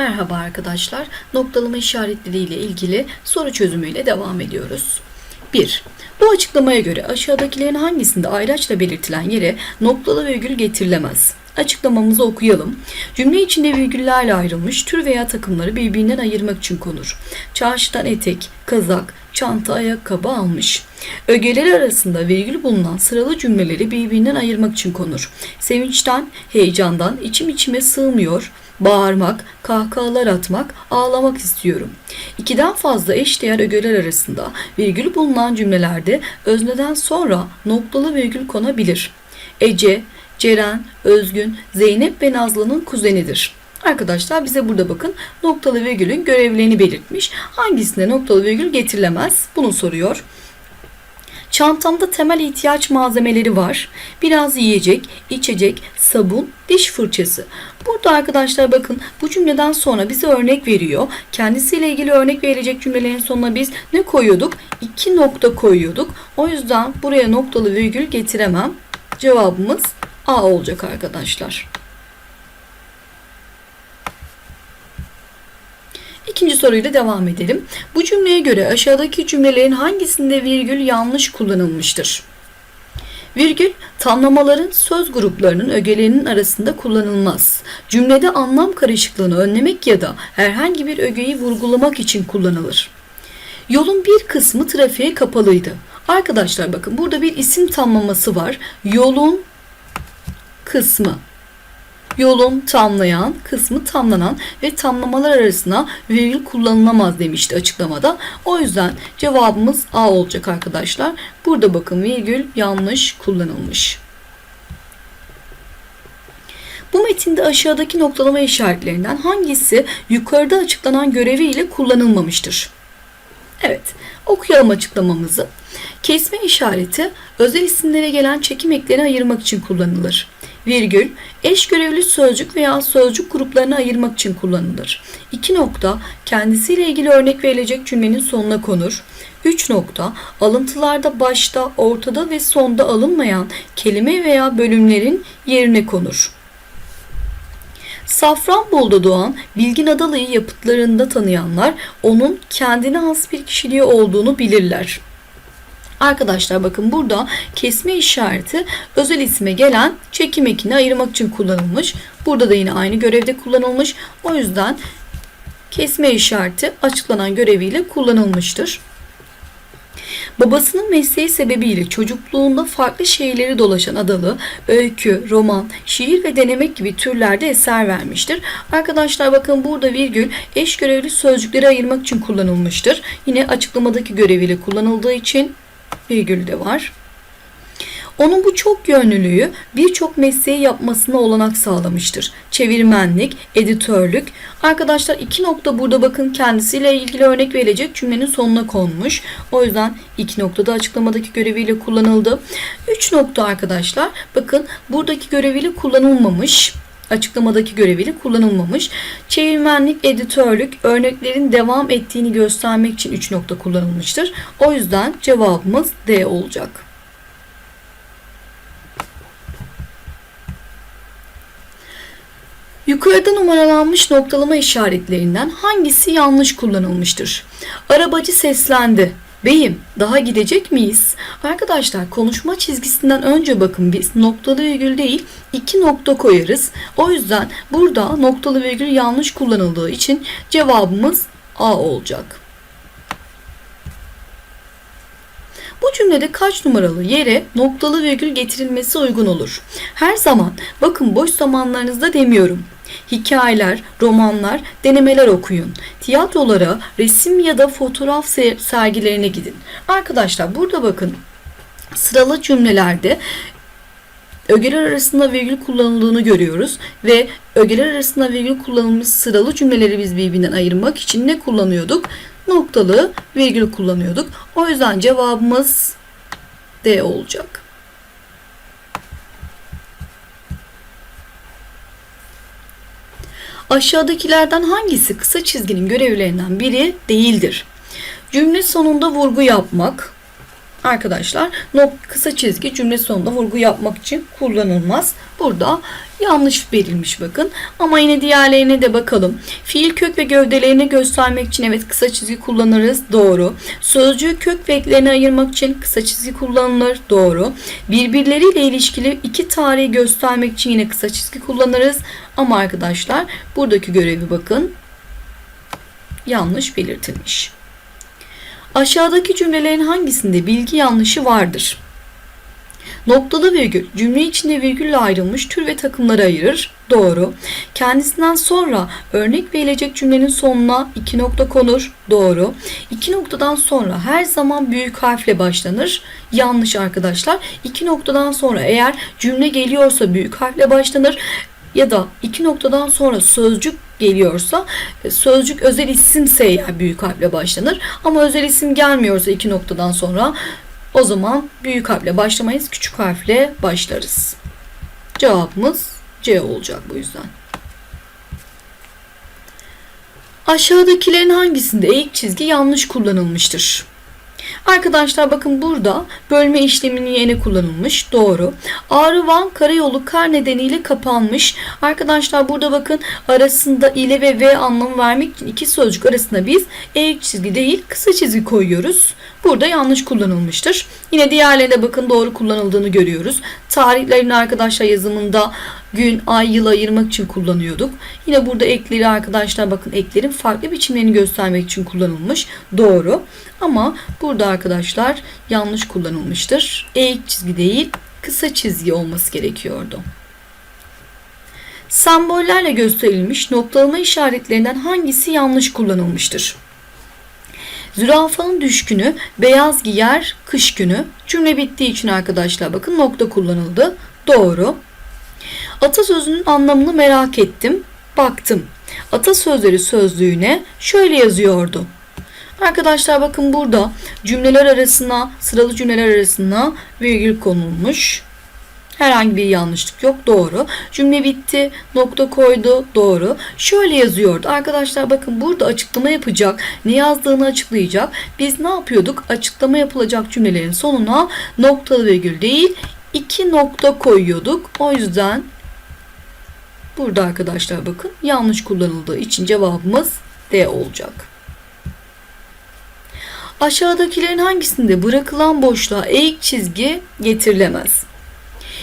Merhaba arkadaşlar. Noktalama işaretleri ile ilgili soru çözümüyle devam ediyoruz. 1. Bu açıklamaya göre aşağıdakilerin hangisinde ayraçla belirtilen yere noktalı virgül getirilemez? Açıklamamızı okuyalım. Cümle içinde virgüllerle ayrılmış tür veya takımları birbirinden ayırmak için konur. Çarşıdan etek, kazak, çanta, ayakkabı almış. Ögeleri arasında virgül bulunan sıralı cümleleri birbirinden ayırmak için konur. Sevinçten, heyecandan içim içime sığmıyor, bağırmak, kahkahalar atmak, ağlamak istiyorum. İkiden fazla eşdeğer ögeler arasında virgül bulunan cümlelerde özneden sonra noktalı virgül konabilir. Ece, Ceren, Özgün, Zeynep ve Nazlı'nın kuzenidir. Arkadaşlar bize burada bakın noktalı virgülün görevlerini belirtmiş. Hangisinde noktalı virgül getirilemez? Bunu soruyor. Çantamda temel ihtiyaç malzemeleri var. Biraz yiyecek, içecek, sabun, diş fırçası. Burada arkadaşlar bakın bu cümleden sonra bize örnek veriyor. Kendisiyle ilgili örnek verilecek cümlelerin sonuna biz ne koyuyorduk? İki nokta koyuyorduk. O yüzden buraya noktalı virgül getiremem. Cevabımız A olacak arkadaşlar. İkinci soruyla devam edelim. Bu cümleye göre aşağıdaki cümlelerin hangisinde virgül yanlış kullanılmıştır? Virgül tamlamaların söz gruplarının ögelerinin arasında kullanılmaz. Cümlede anlam karışıklığını önlemek ya da herhangi bir ögeyi vurgulamak için kullanılır. Yolun bir kısmı trafiğe kapalıydı. Arkadaşlar bakın burada bir isim tamlaması var. Yolun kısmı yolun tamlayan, kısmı tamlanan ve tamlamalar arasına virgül kullanılamaz demişti açıklamada. O yüzden cevabımız A olacak arkadaşlar. Burada bakın virgül yanlış kullanılmış. Bu metinde aşağıdaki noktalama işaretlerinden hangisi yukarıda açıklanan göreviyle kullanılmamıştır? Evet, okuyalım açıklamamızı. Kesme işareti özel isimlere gelen çekim eklerini ayırmak için kullanılır. Virgül, eş görevli sözcük veya sözcük gruplarını ayırmak için kullanılır. 2 nokta, kendisiyle ilgili örnek verilecek cümlenin sonuna konur. 3 nokta, alıntılarda başta, ortada ve sonda alınmayan kelime veya bölümlerin yerine konur. Safranbolu'da doğan Bilgin Adalı'yı yapıtlarında tanıyanlar onun kendine has bir kişiliği olduğunu bilirler. Arkadaşlar bakın burada kesme işareti özel isme gelen çekim ekini ayırmak için kullanılmış. Burada da yine aynı görevde kullanılmış. O yüzden kesme işareti açıklanan göreviyle kullanılmıştır. Babasının mesleği sebebiyle çocukluğunda farklı şehirleri dolaşan Adalı, öykü, roman, şiir ve denemek gibi türlerde eser vermiştir. Arkadaşlar bakın burada virgül eş görevli sözcükleri ayırmak için kullanılmıştır. Yine açıklamadaki göreviyle kullanıldığı için virgül de var. Onun bu çok yönlülüğü birçok mesleği yapmasına olanak sağlamıştır. Çevirmenlik, editörlük. Arkadaşlar iki nokta burada bakın kendisiyle ilgili örnek verilecek cümlenin sonuna konmuş. O yüzden iki noktada açıklamadaki göreviyle kullanıldı. Üç nokta arkadaşlar bakın buradaki göreviyle kullanılmamış açıklamadaki göreviyle kullanılmamış. Çevirmenlik, editörlük örneklerin devam ettiğini göstermek için 3 nokta kullanılmıştır. O yüzden cevabımız D olacak. Yukarıda numaralanmış noktalama işaretlerinden hangisi yanlış kullanılmıştır? Arabacı seslendi. Beyim daha gidecek miyiz? Arkadaşlar konuşma çizgisinden önce bakın biz noktalı virgül değil iki nokta koyarız. O yüzden burada noktalı virgül yanlış kullanıldığı için cevabımız A olacak. Bu cümlede kaç numaralı yere noktalı virgül getirilmesi uygun olur? Her zaman bakın boş zamanlarınızda demiyorum. Hikayeler, romanlar, denemeler okuyun. Tiyatrolara, resim ya da fotoğraf sergilerine gidin. Arkadaşlar burada bakın sıralı cümlelerde ögeler arasında virgül kullanıldığını görüyoruz ve ögeler arasında virgül kullanılmış sıralı cümleleri biz birbirinden ayırmak için ne kullanıyorduk? Noktalı virgül kullanıyorduk. O yüzden cevabımız D olacak. Aşağıdakilerden hangisi kısa çizginin görevlerinden biri değildir? Cümle sonunda vurgu yapmak, arkadaşlar kısa çizgi cümle sonunda vurgu yapmak için kullanılmaz. Burada yanlış verilmiş bakın. Ama yine diğerlerine de bakalım. Fiil kök ve gövdelerini göstermek için evet kısa çizgi kullanırız. Doğru. Sözcüğü kök ve eklerini ayırmak için kısa çizgi kullanılır. Doğru. Birbirleriyle ilişkili iki tarihi göstermek için yine kısa çizgi kullanırız. Ama arkadaşlar buradaki görevi bakın yanlış belirtilmiş. Aşağıdaki cümlelerin hangisinde bilgi yanlışı vardır? Noktalı virgül cümle içinde virgülle ayrılmış tür ve takımları ayırır. Doğru. Kendisinden sonra örnek verilecek cümlenin sonuna iki nokta konur. Doğru. İki noktadan sonra her zaman büyük harfle başlanır. Yanlış arkadaşlar. İki noktadan sonra eğer cümle geliyorsa büyük harfle başlanır ya da iki noktadan sonra sözcük geliyorsa e, sözcük özel isimse eğer büyük harfle başlanır. Ama özel isim gelmiyorsa iki noktadan sonra o zaman büyük harfle başlamayız. Küçük harfle başlarız. Cevabımız C olacak bu yüzden. Aşağıdakilerin hangisinde eğik çizgi yanlış kullanılmıştır? Arkadaşlar bakın burada bölme işleminin yeni kullanılmış. Doğru. Ağrı Van karayolu kar nedeniyle kapanmış. Arkadaşlar burada bakın arasında ile ve v anlamı vermek için iki sözcük arasında biz eğik çizgi değil kısa çizgi koyuyoruz. Burada yanlış kullanılmıştır. Yine diğerlerine bakın doğru kullanıldığını görüyoruz. Tarihlerin arkadaşlar yazımında gün, ay, yıl ayırmak için kullanıyorduk. Yine burada ekleri arkadaşlar bakın eklerin farklı biçimlerini göstermek için kullanılmış. Doğru. Ama burada arkadaşlar yanlış kullanılmıştır. Eğik çizgi değil kısa çizgi olması gerekiyordu. Sembollerle gösterilmiş noktalama işaretlerinden hangisi yanlış kullanılmıştır? Zürafanın düşkünü beyaz giyer kış günü. Cümle bittiği için arkadaşlar bakın nokta kullanıldı. Doğru. Atasözünün anlamını merak ettim. Baktım. Atasözleri sözlüğüne şöyle yazıyordu. Arkadaşlar bakın burada cümleler arasına, sıralı cümleler arasına virgül konulmuş. Herhangi bir yanlışlık yok. Doğru. Cümle bitti. Nokta koydu. Doğru. Şöyle yazıyordu. Arkadaşlar bakın burada açıklama yapacak. Ne yazdığını açıklayacak. Biz ne yapıyorduk? Açıklama yapılacak cümlelerin sonuna noktalı virgül değil iki nokta koyuyorduk. O yüzden burada arkadaşlar bakın yanlış kullanıldığı için cevabımız D olacak. Aşağıdakilerin hangisinde bırakılan boşluğa eğik çizgi getirilemez?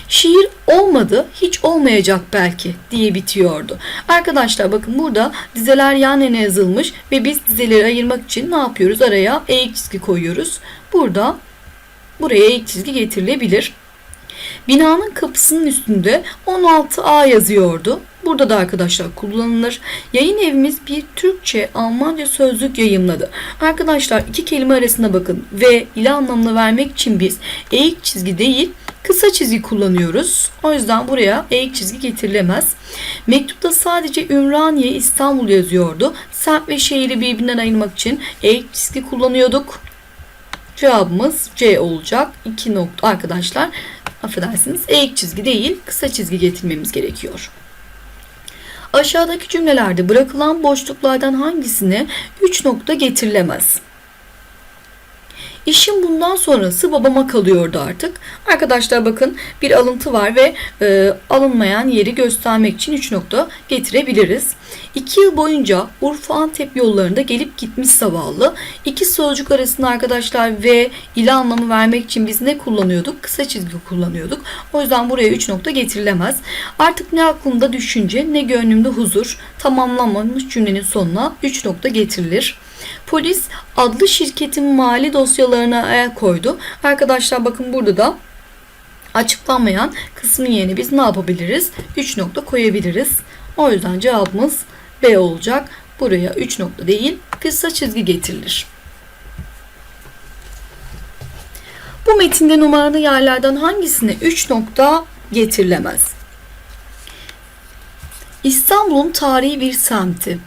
Şiir olmadı, hiç olmayacak belki diye bitiyordu. Arkadaşlar bakın burada dizeler yan yana yazılmış ve biz dizeleri ayırmak için ne yapıyoruz? Araya eğik çizgi koyuyoruz. Burada buraya eğik çizgi getirilebilir. Binanın kapısının üstünde 16A yazıyordu. Burada da arkadaşlar kullanılır. Yayın evimiz bir Türkçe Almanca sözlük yayımladı. Arkadaşlar iki kelime arasında bakın ve ile anlamını vermek için biz eğik çizgi değil kısa çizgi kullanıyoruz. O yüzden buraya eğik çizgi getirilemez. Mektupta sadece Ümraniye İstanbul yazıyordu. Semt ve şehri birbirinden ayırmak için eğik çizgi kullanıyorduk. Cevabımız C olacak. 2 nokta arkadaşlar affedersiniz eğik çizgi değil kısa çizgi getirmemiz gerekiyor. Aşağıdaki cümlelerde bırakılan boşluklardan hangisine 3 nokta getirilemez? İşim bundan sonrası babama kalıyordu artık. Arkadaşlar bakın bir alıntı var ve e, alınmayan yeri göstermek için 3 nokta getirebiliriz. 2 yıl boyunca Urfa Antep yollarında gelip gitmiş zavallı. İki sözcük arasında arkadaşlar ve ile anlamı vermek için biz ne kullanıyorduk? Kısa çizgi kullanıyorduk. O yüzden buraya 3 nokta getirilemez. Artık ne aklımda düşünce ne gönlümde huzur tamamlanmamış cümlenin sonuna 3 nokta getirilir. Polis adlı şirketin mali dosyalarına el koydu. Arkadaşlar bakın burada da açıklanmayan kısmın yerine biz ne yapabiliriz? 3 nokta koyabiliriz. O yüzden cevabımız B olacak. Buraya 3 nokta değil kısa çizgi getirilir. Bu metinde numaralı yerlerden hangisine 3 nokta getirilemez? İstanbul'un tarihi bir semti.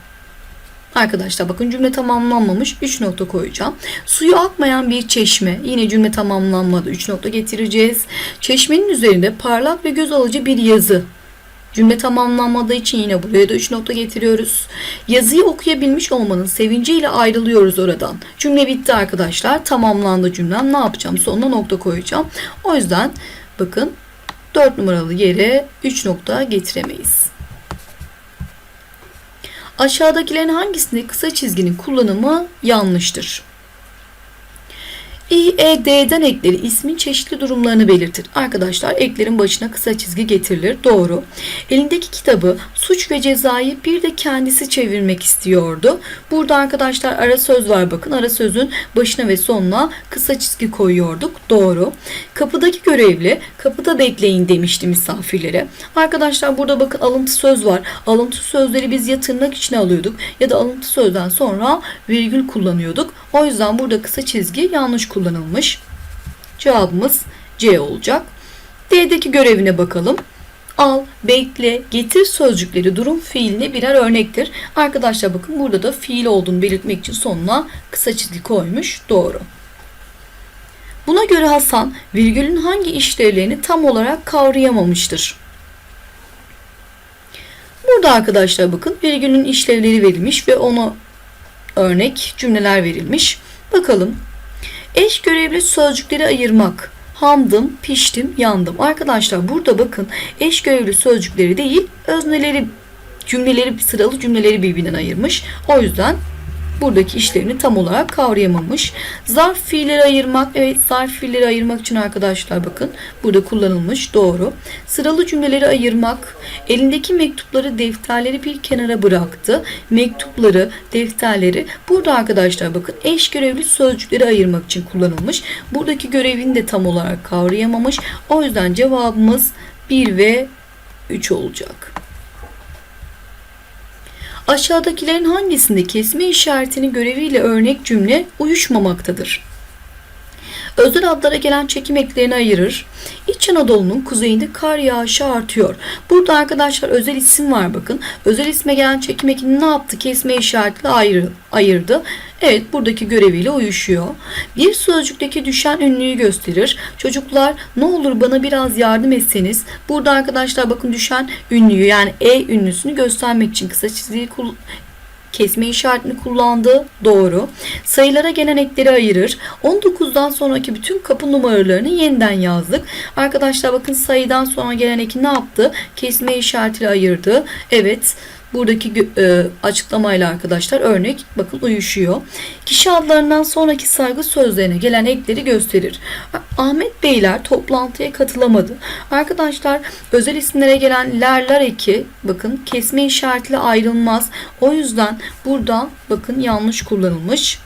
Arkadaşlar bakın cümle tamamlanmamış 3 nokta koyacağım. Suyu akmayan bir çeşme. Yine cümle tamamlanmadı 3 nokta getireceğiz. Çeşmenin üzerinde parlak ve göz alıcı bir yazı. Cümle tamamlanmadığı için yine buraya da 3 nokta getiriyoruz. Yazıyı okuyabilmiş olmanın sevinciyle ayrılıyoruz oradan. Cümle bitti arkadaşlar. Tamamlandı cümlem. Ne yapacağım? Sonuna nokta koyacağım. O yüzden bakın 4 numaralı yere 3 nokta getiremeyiz. Aşağıdakilerin hangisinde kısa çizginin kullanımı yanlıştır? İ, E, D'den ekleri ismin çeşitli durumlarını belirtir. Arkadaşlar eklerin başına kısa çizgi getirilir. Doğru. Elindeki kitabı suç ve cezayı bir de kendisi çevirmek istiyordu. Burada arkadaşlar ara söz var bakın. Ara sözün başına ve sonuna kısa çizgi koyuyorduk. Doğru. Kapıdaki görevli kapıda bekleyin demişti misafirlere. Arkadaşlar burada bakın alıntı söz var. Alıntı sözleri biz ya tırnak içine alıyorduk ya da alıntı sözden sonra virgül kullanıyorduk. O yüzden burada kısa çizgi yanlış kullanılmış. Cevabımız C olacak. D'deki görevine bakalım. Al, bekle, getir sözcükleri durum fiiline birer örnektir. Arkadaşlar bakın burada da fiil olduğunu belirtmek için sonuna kısa çizgi koymuş. Doğru. Buna göre Hasan virgülün hangi işlevlerini tam olarak kavrayamamıştır? Burada arkadaşlar bakın virgülün işlevleri verilmiş ve ona örnek cümleler verilmiş. Bakalım. Eş görevli sözcükleri ayırmak. Hamdım, piştim, yandım. Arkadaşlar burada bakın eş görevli sözcükleri değil özneleri cümleleri sıralı cümleleri birbirinden ayırmış. O yüzden buradaki işlerini tam olarak kavrayamamış. Zarf fiilleri ayırmak, evet zarf fiilleri ayırmak için arkadaşlar bakın burada kullanılmış doğru. Sıralı cümleleri ayırmak, elindeki mektupları, defterleri bir kenara bıraktı. Mektupları, defterleri burada arkadaşlar bakın eş görevli sözcükleri ayırmak için kullanılmış. Buradaki görevini de tam olarak kavrayamamış. O yüzden cevabımız 1 ve 3 olacak. Aşağıdakilerin hangisinde kesme işaretinin göreviyle örnek cümle uyuşmamaktadır? Özel adlara gelen çekim eklerini ayırır. İç Anadolu'nun kuzeyinde kar yağışı artıyor. Burada arkadaşlar özel isim var bakın. Özel isme gelen çekim ekini ne yaptı? Kesme işaretiyle ayrı, ayırdı. Evet buradaki göreviyle uyuşuyor. Bir sözcükteki düşen ünlüyü gösterir. Çocuklar ne olur bana biraz yardım etseniz. Burada arkadaşlar bakın düşen ünlüyü yani E ünlüsünü göstermek için kısa çizgiyi kesme işaretini kullandı. Doğru. Sayılara gelen ekleri ayırır. 19'dan sonraki bütün kapı numaralarını yeniden yazdık. Arkadaşlar bakın sayıdan sonra gelen eki ne yaptı? Kesme işaretiyle ayırdı. Evet. Buradaki e, açıklamayla arkadaşlar örnek bakın uyuşuyor. Kişi adlarından sonraki saygı sözlerine gelen ekleri gösterir. Ahmet Beyler toplantıya katılamadı. Arkadaşlar özel isimlere gelen lerler eki bakın kesme işaretiyle ayrılmaz. O yüzden burada bakın yanlış kullanılmış.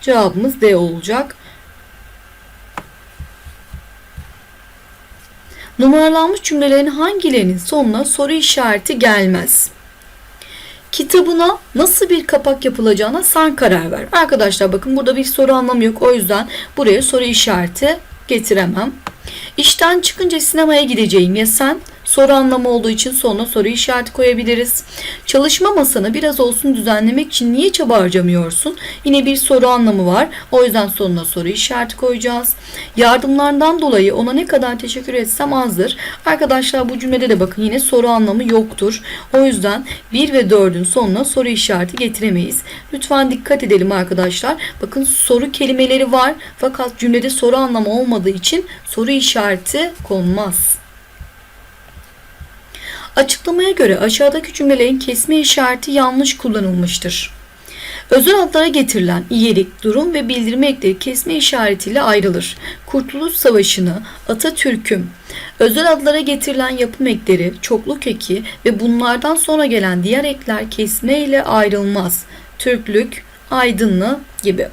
Cevabımız D olacak. Numaralanmış cümlelerin hangilerinin sonuna soru işareti gelmez? Kitabına nasıl bir kapak yapılacağına sen karar ver. Arkadaşlar bakın burada bir soru anlamı yok. O yüzden buraya soru işareti getiremem. İşten çıkınca sinemaya gideceğim ya sen? Soru anlamı olduğu için sonuna soru işareti koyabiliriz. Çalışma masanı biraz olsun düzenlemek için niye çaba harcamıyorsun? Yine bir soru anlamı var. O yüzden sonuna soru işareti koyacağız. Yardımlardan dolayı ona ne kadar teşekkür etsem azdır. Arkadaşlar bu cümlede de bakın yine soru anlamı yoktur. O yüzden 1 ve 4'ün sonuna soru işareti getiremeyiz. Lütfen dikkat edelim arkadaşlar. Bakın soru kelimeleri var fakat cümlede soru anlamı olmadığı için soru işareti konmaz. Açıklamaya göre aşağıdaki cümlelerin kesme işareti yanlış kullanılmıştır. Özel adlara getirilen iyilik, durum ve bildirme ekleri kesme işaretiyle ayrılır. Kurtuluş Savaşı'nı, Atatürk'üm, özel adlara getirilen yapım ekleri, çokluk eki ve bunlardan sonra gelen diğer ekler kesme ile ayrılmaz. Türklük, aydınlı gibi.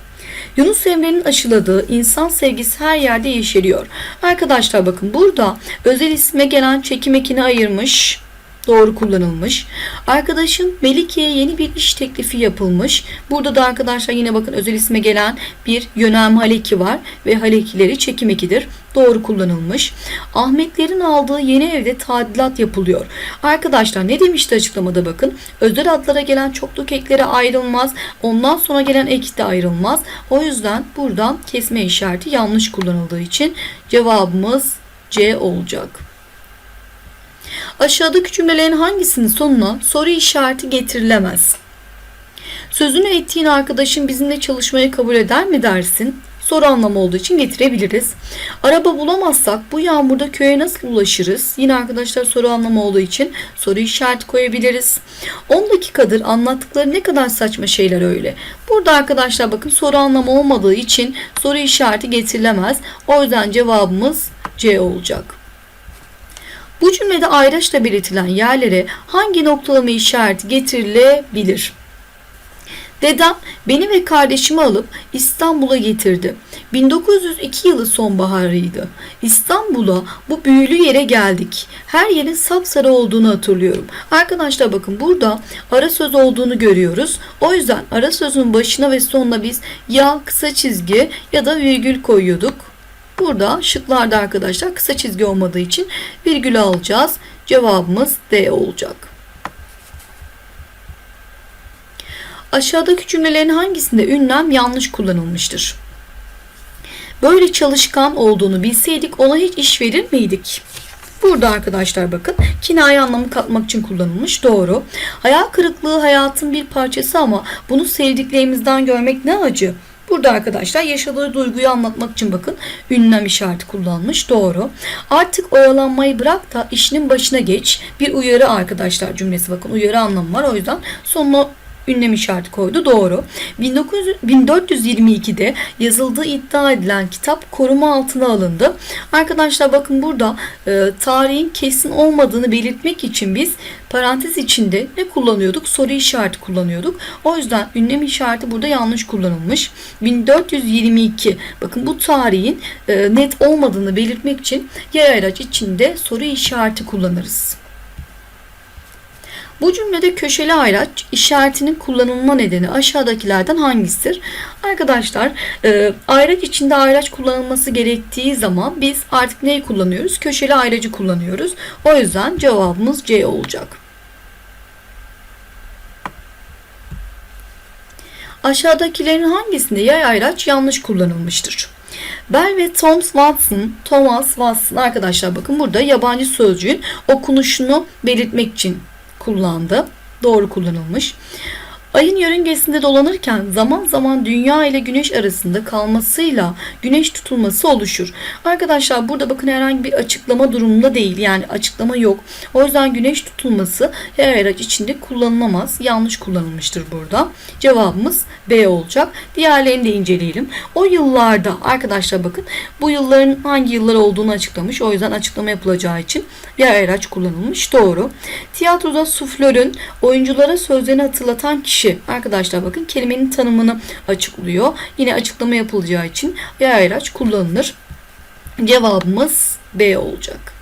Yunus Emre'nin aşıladığı insan sevgisi her yerde yeşeriyor. Arkadaşlar bakın burada özel isme gelen çekim ekini ayırmış doğru kullanılmış. Arkadaşın Melike'ye yeni bir iş teklifi yapılmış. Burada da arkadaşlar yine bakın özel isme gelen bir yönem haleki var ve halekileri çekim ekidir. Doğru kullanılmış. Ahmetlerin aldığı yeni evde tadilat yapılıyor. Arkadaşlar ne demişti açıklamada bakın. Özel adlara gelen çokluk ekleri ayrılmaz. Ondan sonra gelen ek de ayrılmaz. O yüzden buradan kesme işareti yanlış kullanıldığı için cevabımız C olacak. Aşağıdaki cümlelerin hangisinin sonuna soru işareti getirilemez? Sözünü ettiğin arkadaşın bizimle çalışmayı kabul eder mi dersin? Soru anlamı olduğu için getirebiliriz. Araba bulamazsak bu yağmurda köye nasıl ulaşırız? Yine arkadaşlar soru anlamı olduğu için soru işareti koyabiliriz. 10 dakikadır anlattıkları ne kadar saçma şeyler öyle. Burada arkadaşlar bakın soru anlamı olmadığı için soru işareti getirilemez. O yüzden cevabımız C olacak. Bu cümlede ayraçla belirtilen yerlere hangi noktalama işareti getirilebilir? Dedem beni ve kardeşimi alıp İstanbul'a getirdi. 1902 yılı sonbaharıydı. İstanbul'a bu büyülü yere geldik. Her yerin sapsarı olduğunu hatırlıyorum. Arkadaşlar bakın burada ara söz olduğunu görüyoruz. O yüzden ara sözün başına ve sonuna biz ya kısa çizgi ya da virgül koyuyorduk. Burada şıklarda arkadaşlar kısa çizgi olmadığı için virgül alacağız. Cevabımız D olacak. Aşağıdaki cümlelerin hangisinde ünlem yanlış kullanılmıştır? Böyle çalışkan olduğunu bilseydik ona hiç iş verir miydik? Burada arkadaşlar bakın kinaye anlamı katmak için kullanılmış. Doğru. Hayal kırıklığı hayatın bir parçası ama bunu sevdiklerimizden görmek ne acı. Burada arkadaşlar yaşadığı duyguyu anlatmak için bakın ünlem işareti kullanmış. Doğru. Artık oyalanmayı bırak da işinin başına geç. Bir uyarı arkadaşlar cümlesi bakın uyarı anlamı var. O yüzden sonuna ünlem işareti koydu. Doğru. 1900, 1422'de yazıldığı iddia edilen kitap koruma altına alındı. Arkadaşlar bakın burada e, tarihin kesin olmadığını belirtmek için biz parantez içinde ne kullanıyorduk? Soru işareti kullanıyorduk. O yüzden ünlem işareti burada yanlış kullanılmış. 1422 bakın bu tarihin e, net olmadığını belirtmek için yay ayraç içinde soru işareti kullanırız. Bu cümlede köşeli ayraç işaretinin kullanılma nedeni aşağıdakilerden hangisidir? Arkadaşlar e, ayraç içinde ayraç kullanılması gerektiği zaman biz artık neyi kullanıyoruz? Köşeli ayracı kullanıyoruz. O yüzden cevabımız C olacak. Aşağıdakilerin hangisinde yay ayraç yanlış kullanılmıştır? Bell ve Thomas Watson, Thomas Watson arkadaşlar bakın burada yabancı sözcüğün okunuşunu belirtmek için kullandı. Doğru kullanılmış. Ayın yörüngesinde dolanırken zaman zaman dünya ile güneş arasında kalmasıyla güneş tutulması oluşur. Arkadaşlar burada bakın herhangi bir açıklama durumunda değil. Yani açıklama yok. O yüzden güneş tutulması her araç içinde kullanılamaz. Yanlış kullanılmıştır burada. Cevabımız B olacak. Diğerlerini de inceleyelim. O yıllarda arkadaşlar bakın bu yılların hangi yıllar olduğunu açıklamış. O yüzden açıklama yapılacağı için diğer araç kullanılmış. Doğru. Tiyatroda suflörün oyunculara sözlerini hatırlatan kişi arkadaşlar bakın kelimenin tanımını açıklıyor. Yine açıklama yapılacağı için diğer araç kullanılır. Cevabımız B olacak.